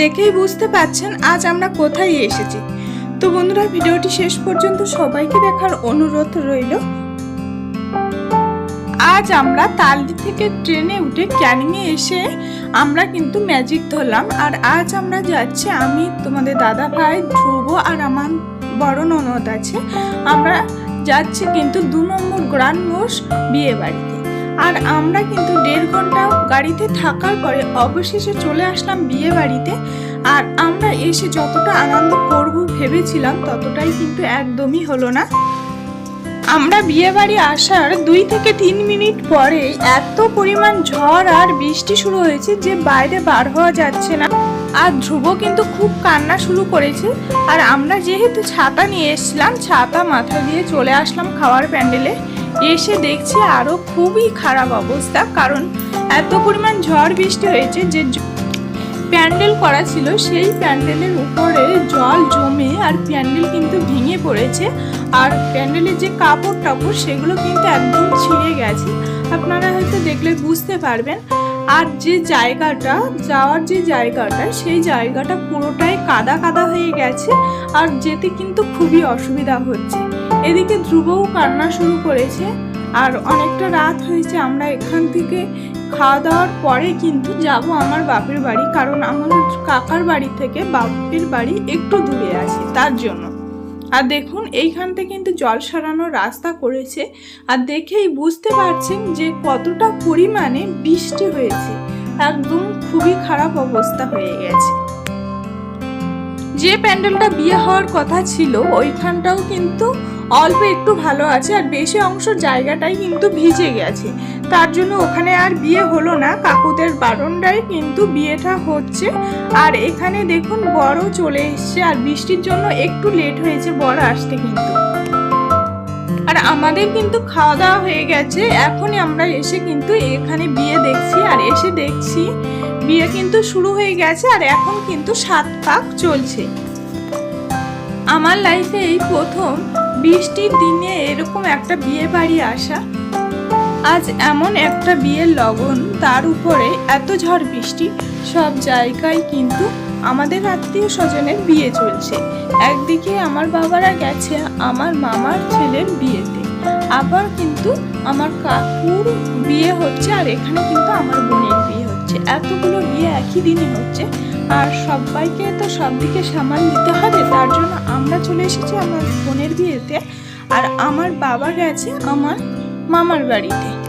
দেখেই বুঝতে পাচ্ছেন আজ আমরা কোথায় এসেছি। তো বন্ধুরা, ভিডিওটি শেষ পর্যন্ত সবাইকে দেখার অনুরোধ রইল। আজ আমরা তালদি থেকে ট্রেনে উঠে ক্যানিংয়ে এসে আমরা কিন্তু ম্যাজিক ধরলাম। আর আজ আমরা যাচ্ছি, আমি, তোমাদের দাদা ভাই, ধ্রুব আর আমার বড় ননদ আছে। আমরা যাচ্ছি কিন্তু দু নম্বর গ্রান্ড মোষ বিয়ে বাড়িতে আর আমরা কিন্তু দেড় ঘণ্টা গাড়িতে থাকার পরে অবশেষে চলে আসলাম বিয়ে বাড়িতে আর আমরা এসে যতটা আনন্দ করব ভেবেছিলাম, ততটাই কিন্তু একদমই হলো না। আমরা বিয়ে বাড়ি আসার দুই থেকে তিন মিনিট পরে এত পরিমাণ ঝড় আর বৃষ্টি শুরু হয়েছে যে বাইরে বার হওয়া যাচ্ছে না। আর ধ্রুব কিন্তু খুব কান্না শুরু করেছে। আর আমরা যেহেতু ছাতা নিয়ে এসেছিলাম, ছাতা মাথা দিয়ে চলে আসলাম খাওয়ার প্যান্ডেলে। এসে দেখছি আরও খুবই খারাপ অবস্থা, কারণ এত পরিমাণ ঝড় বৃষ্টি হয়েছে যে প্যান্ডেল করা ছিল, সেই প্যান্ডেলের উপরে জল জমে আর প্যান্ডেল কিন্তু ভেঙে পড়েছে। আর প্যান্ডেলের যে কাপড় টাপড় সেগুলো কিন্তু একদম ছিঁড়ে গেছে। আপনারা হয়তো দেখলে বুঝতে পারবেন আর যে জায়গাটা, যাওয়ার যে জায়গাটা, সেই জায়গাটা পুরোটাই কাদা কাদা হয়ে গেছে আর যেতে কিন্তু খুবই অসুবিধা হচ্ছে। এদিকে ধ্রুবও কান্না শুরু করেছে আর অনেকটা রাত হয়েছে, আমরা এখান থেকে খাওয়া দাওয়ার পরে কিন্তু যাব আমার বাপের বাড়ি কারণ আমার কাকার বাড়ি থেকে বাপের বাড়ি একটু দূরে আছে, তার জন্য। আর দেখুন এইখানতে কিন্তু জল সরানোর রাস্তা করেছে। আর দেখেই বুঝতে পারছেন যে কতটা পরিমাণে বৃষ্টি হয়েছে। একদম খুবই খারাপ অবস্থা হয়ে গেছে। যে প্যান্ডেলটা বিয়ে হওয়ার কথা ছিল, ওইখানটাও কিন্তু অল্প একটু ভালো আছে আর বেশি অংশ জায়গাটাই কিন্তু ভিজে গেছে। তার জন্য ওখানে আর বিয়ে হলো না, কাকুদের বারণটাই কিন্তু বিয়েটা হচ্ছে। আর এখানে দেখুন বড় চলে এসছে আর বৃষ্টির জন্য একটু লেট হয়েছে, বড় আসতে কিন্তু। আর আমাদের কিন্তু খাওয়া দাওয়া হয়ে গেছে, এখনই আমরা এসে কিন্তু এখানে বিয়ে দেখছি আর এসে দেখছি বিয়ে কিন্তু শুরু হয়ে গেছে আর এখন কিন্তু সাত পাক চলছে। আমার লাইফে এই প্রথম বৃষ্টির দিনে এরকম একটা বিয়ে বাড়ি আসা? আজ এমন একটা বিয়ের লগন, তার উপরে এত ঝড় বৃষ্টি, সব জায়গায় কিন্তু আমাদের আত্মীয় স্বজনের বিয়ে চলছে। একদিকে আমার বাবারা গেছে আমার মামার ছেলের বিয়েতে, আবার কিন্তু আমার কাকুর বিয়ে হচ্ছে আর এখানে কিন্তু আমার বোনের বিয়ে হচ্ছে। এতগুলো বিয়ে একই দিনে হচ্ছে। আর সবাইকে তো সব দিকে সামাল দিতে হবে, তার জন্য আমরা চলে এসেছি আমার বোনের বিয়েতে। আর আমার বাবা গেছে আমার মামার বাড়িতে।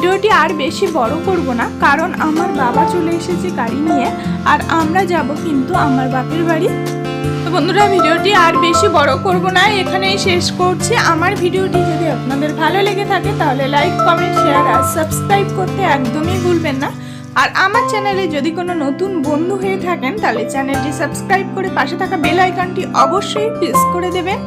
ভিডিওটি আর বেশি বড় করব না, কারণ আমার বাবা চলে এসেছে গাড়ি নিয়ে, আর আমরা যাব কিন্তু আমার বাপের বাড়ি। তো বন্ধুরা, ভিডিওটি আর বেশি বড় করব না, এখানেই শেষ করছি। আমার ভিডিওটি যদি আপনাদের ভালো লেগে থাকে, তাহলে লাইক, কমেন্ট, শেয়ার আর সাবস্ক্রাইব করতে একদমই ভুলবেন না। আর আমার চ্যানেলে যদি কোনো নতুন বন্ধু হয়ে থাকেন, তাহলে চ্যানেলটি সাবস্ক্রাইব করে পাশে থাকা বেল আইকনটি অবশ্যই প্রেস করে দেবেন।